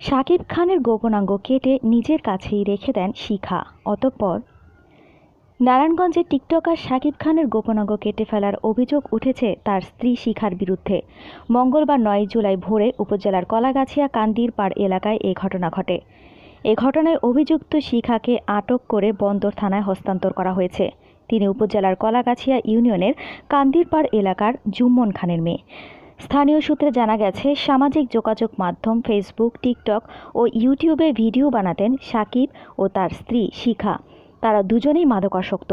শাকিব খানের গোপনাঙ্গ কেটে নিজের কাছেই রেখে দেন শিখা। অতঃপর নারায়ণগঞ্জে টিকটকার শাকিব খানের গোপনাঙ্গ কেটে ফেলার অভিযোগ উঠেছে তার স্ত্রী শিখার বিরুদ্ধে। মঙ্গলবার নয় জুলাই ভোরে উপজেলার কলাগাছিয়া কান্দির পাড় এলাকায় এ ঘটনা ঘটে। এ ঘটনায় অভিযুক্ত শিখাকে আটক করে বন্দর থানায় হস্তান্তর করা হয়েছে। তিনি উপজেলার কলাগাছিয়া ইউনিয়নের কান্দিরপাড় এলাকার জুম্মন খানের মেয়ে। স্থানীয় সূত্রে জানা গেছে, সামাজিক যোগাযোগ মাধ্যম ফেসবুক টিকটক ও ইউটিউবে ভিডিও বানাতেন সাকিব ও তার স্ত্রী শিখা। তারা দুজনেই মাদকাসক্ত।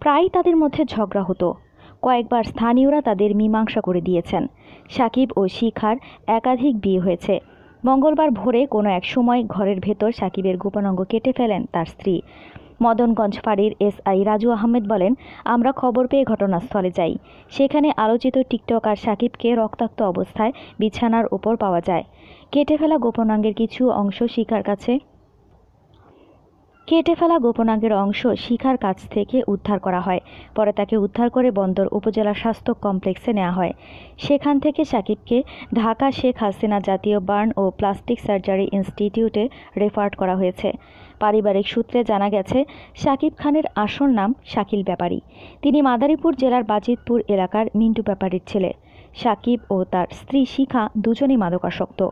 প্রায়ই তাদের মধ্যে ঝগড়া হতো। কয়েকবার স্থানীয়রা তাদের মীমাংসা করে দিয়েছেন। সাকিব ও শিখার একাধিক বিয়ে হয়েছে। মঙ্গলবার ভোরে কোনো এক সময় ঘরের ভেতর সাকিবের গোপনাঙ্গ কেটে ফেলেন তার স্ত্রী। মদনগঞ্জ ফাঁড়ির এসআই রাজু আহমেদ বলেন, আমরা খবর পেয়ে ঘটনাস্থলে যাই। সেখানে আলোচিত টিকটকার সাকিবকে রক্তাক্ত অবস্থায় বিছানার ওপর পাওয়া যায়। কেটে ফেলা গোপনাঙ্গের কিছু অংশ শিকার কাছে। কেটে ফেলা গোপনাঙ্গের অংশ শিখার কাছ থেকে উদ্ধার করা হয়। পরে তাকে উদ্ধার করে বন্দর উপজেলা স্বাস্থ্য কমপ্লেক্সে নেওয়া হয়। সেখান থেকে সাকিবকে ঢাকা শেখ হাসিনা জাতীয় বার্ন ও প্লাস্টিক সার্জারি ইনস্টিটিউটে রেফার করা হয়েছে। পারিবারিক সূত্রে জানা গেছে, সাকিব খানের আসল নাম শাকিল ব্যাপারী। তিনি মাদারীপুর জেলার বাজিতপুর এলাকার মিন্টু ব্যাপারীর ছেলে। সাকিব ও তার স্ত্রী শিখা দুজনেই মাদকাসক্ত।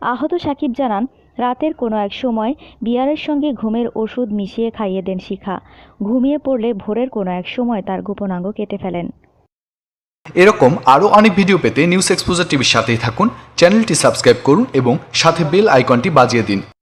আহত সাকিব জানান রাতের কোনো এক সময় বিয়ারের সঙ্গে ঘুমের ওষুধ মিশিয়ে খাইয়ে দেন শিখা। ঘুমিয়ে পড়লে ভোরের কোনো এক সময় তার গোপনাঙ্গ কেটে ফেলেন। এরকম আরও অনেক ভিডিও পেতে নিউজ এক্সপোজার টিভির সাথেই থাকুন, চ্যানেলটি সাবস্ক্রাইব করুন এবং সাথে বেল আইকনটি বাজিয়ে দিন।